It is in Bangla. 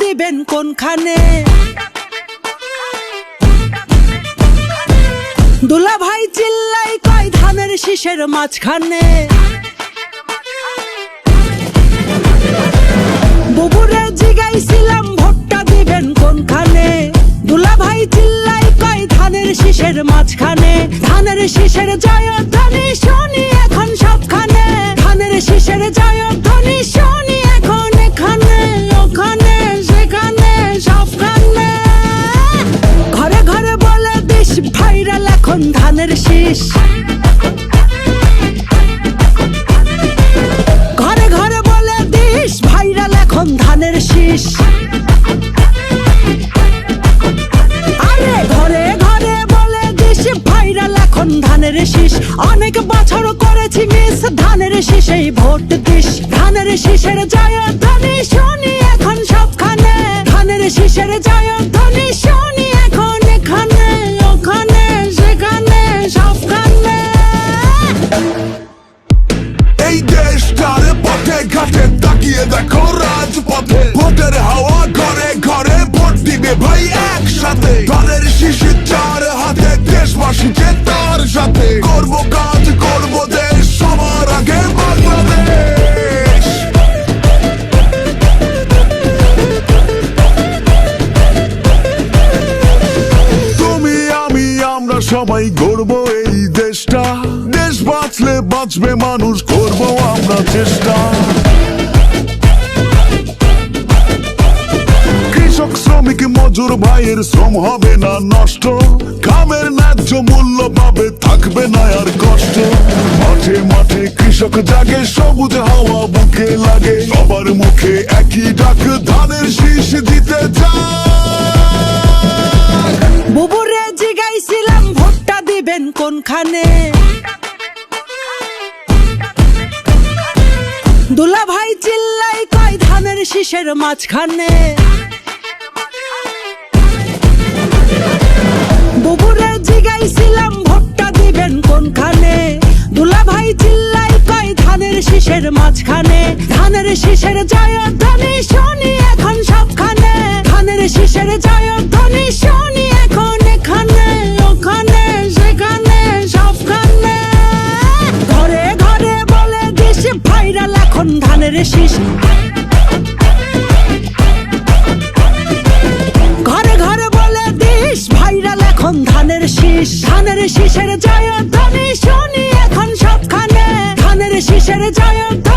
দিবেন কোনখানে? দুলা ভাই চিল্লাই কয়, ধানের শীষের মাঝখানে। বুবুরে জিগাইছিলাম, ভোটটা দিবেন কোনখানে? দুলা ভাই চিল্লাই কয়, ধানের শীষের মাঝখানে। ধানের শীষের জয়ধ্বনি শুনি এখন সবখানে। ধানের শীষের জয়ধ্বনি ধানের শীষ। আরে ঘরে ঘরে বলে দিস ভাইরাল এখন ধানের শীষ। অনেক বছর করেছি মিস ধানের শীষেই ভোট দিস। ধানের শীষের জয়ধ্বনি শুনি এখন সবখানে। ধানের শীষের জয়ধ্বনি সাথে করব কাজ, করব দেশ সবার আগে বাংলাদেশ। তুমি, আমি, আমরা সবাই গর্ব এই দেশটা। দেশ বাঁচলে বাঁচবে মানুষ, করব আমরা চেষ্টা। কৃষক, শ্রমিক, মজুর ভাইয়ের শ্রম হবে না নষ্ট। কামের ন্যায্য মূল্য পাবে থাকবে না আর কষ্ট। মাঠে মাঠে কৃষক জাগে, সবুজ হাওয়া বুকে লাগে। সবার মুখে একই ডাক, ধানের শীষ দিতে বুবুরে জিগাইছিলাম, ভোটটা দিবেন কোনখানে? দুলা ভাই চিল্লাই কয়, ধানের শীষের মাঝখানে। বুবুরে জিগাইছিলাম মাঝখানে ধানের শীষের জয়ধ্বনি শুনি এখন সবখানে। ধানের শীষের জয়ধ্বনি শুনি এখন এখানে, ওখানে, সেখানে, সবখানে। ঘরে ঘরে বলে দিস ভাইরাল এখন ধানের শীষ। ঘরে ঘরে বলে দিস ভাইরাল এখন ধানের শীষ। ধানের শীষের জয়ধ্বনি শুনি এখন সবখানে। ধানের শীষের শুনি